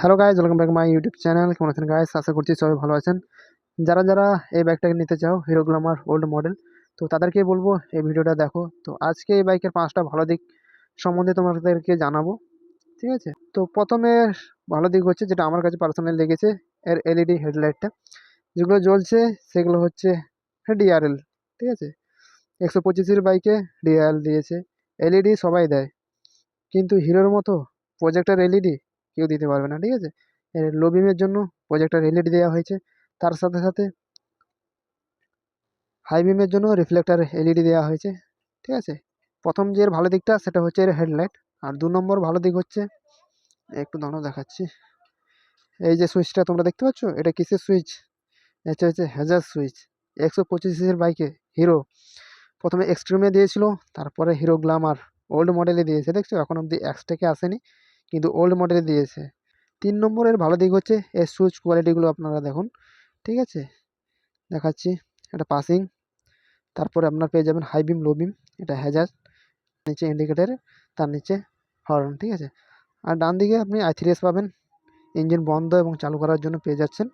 Hello guys welcome back my YouTube channel কেমন আছেন guys আশা করছি সবাই ভালো আছেন। যারা যারা এই বাইকটাকে নিতে চাও হিরো গ্লামার ওল্ড মডেল তো তাদেরকে বলব এই ভিডিওটা দেখো। তো আজকে এই বাইকের পাঁচটা ভালো দিক সম্বন্ধে তোমাদেরকে জানাব, ঠিক আছে? তো প্রথমে ভালো দিক হচ্ছে যেটা আমার কাছে পার্সোনালি লেগেছে, এর এলইডি হেডলাইটটা যেগুলো জ্বলছে, সেগুলো হচ্ছে ডিআরএল ঠিক আছে? একশো পঁচিশের বাইকে ডিআরএল দিয়েছে। এলইডি সবাই দেয়। কিন্তু হিরোর মতো প্রজেক্টার এলইডি কেউ দিতে পারবে না, ঠিক আছে? লো বিমের জন্য প্রজেক্টার এলইডি দেওয়া হয়েছে। তার সাথে সাথে হাই বিমের জন্য রিফ্লেক্টার এলইডি দেওয়া হয়েছে, ঠিক আছে? প্রথম যে এর ভালো দিকটা, সেটা হচ্ছে এর হেডলাইট আর দু নম্বর ভালো দিক হচ্ছে, একটু দাঁড়াও, দেখাচ্ছি। এই যে সুইচটা তোমরা দেখতে পাচ্ছ? এটা কিসের সুইচ এটা হচ্ছে হ্যাজার সুইচ একশো পঁচিশের বাইকে হিরো প্রথমে এক্সট্রিমে দিয়েছিল, তারপরে হিরো গ্লামার ওল্ড মডেলে দিয়েছে, দেখছ? এখন অবধি এক্সটেকে আসেনি। কিন্তু ওল্ড মডেলে দিয়েছে। তিন নম্বরের ভালো দিক হচ্ছে, এর সুইচ কোয়ালিটিগুলো আপনারা দেখুন, ঠিক আছে? দেখাচ্ছি, এটা পাসিং তারপরে আপনার পেয়ে যাবেন হাই বিম লো বিম এটা হ্যাজার নিচে ইন্ডিকেটার তার নিচে হর্ন ঠিক আছে? আর ডান দিকে আপনি আই থ্রি এস পাবেন ইঞ্জিন বন্ধ এবং চালু করার জন্য পেয়ে যাচ্ছেন।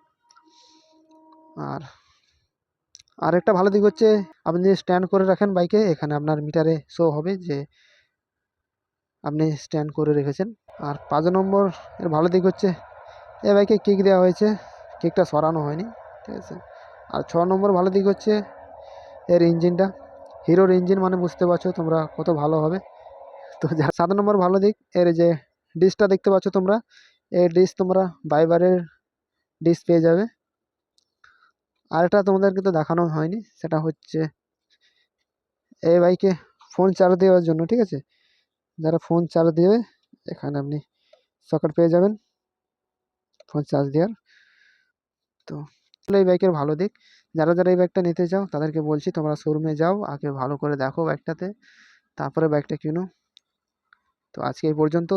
আর আরেকটা ভালো দিক হচ্ছে, আপনি যদি স্ট্যান্ড করে রাখেন বাইকে এখানে আপনার মিটারে শো হবে যে আপনি স্ট্যান্ড করে রেখেছেন। আর পাঁচ নম্বর, এর ভালো দিক হচ্ছে, এ বাইকে কিক দেওয়া হয়েছে। কিকটা সরানো হয়নি, ঠিক আছে? আর ছ নম্বর ভালো দিক হচ্ছে, এর ইঞ্জিনটা হিরোর ইঞ্জিন মানে বুঝতে পারছ তোমরা কত ভালো হবে। তো যা, সাত নম্বর ভালো দিক, এর যে ডিসটা দেখতে পাচ্ছ তোমরা এই ডিস তোমরা বাইবারের ডিস পেয়ে যাবে। আরেকটা তোমাদেরকে তো দেখানো হয়নি, সেটা হচ্ছে এই বাইকে ফোন চার্জ দেওয়ার জন্য, ঠিক আছে? যারা ফোন চার্জ দেবে, এখানে আপনি সকেট পেয়ে যাবেন। ফোন চার্জ দেওয়ার। তো এই বাইকের ভালো দিক। যারা যারা এই বাইকটা নিতে চাও, তাদেরকে বলছি তোমরা শোরুমে যাও, আগে ভালো করে দেখো বাইকটাতে তারপরে বাইকটা কিনো। তো আজকে এই পর্যন্ত।